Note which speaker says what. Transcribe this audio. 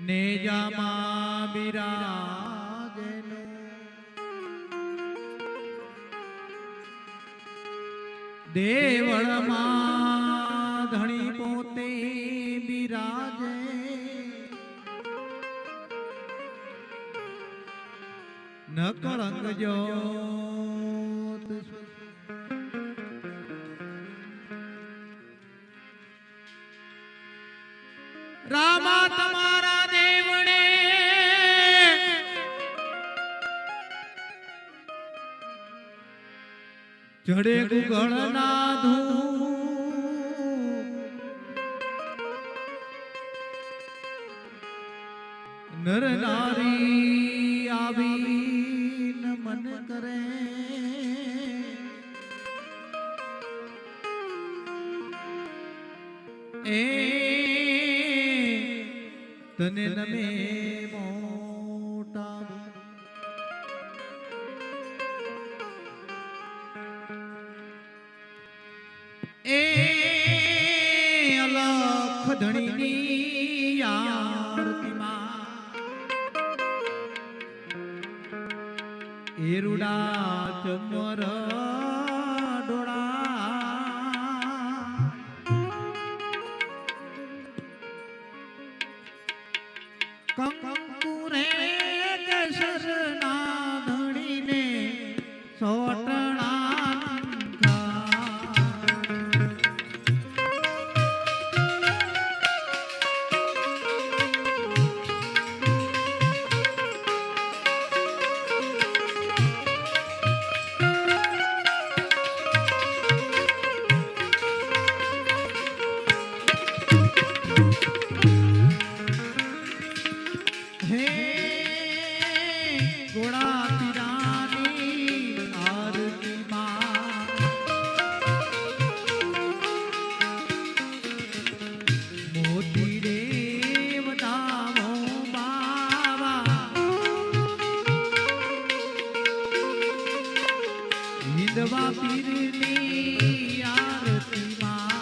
Speaker 1: નેજામાં બિરાજેલો દેવળમાં ધણી પોતે બિરાજે ન કળંગ જ્યોત રામા ચડે ગુગળ ના નર નારી આવી મન કરે. એ તને નમે મોટા અલખ ધણીની આરતીમાં એરુડા ચમર કંકુરે કેસરના ધણીને સોટણા હિંદવા પીરની આરતીમાં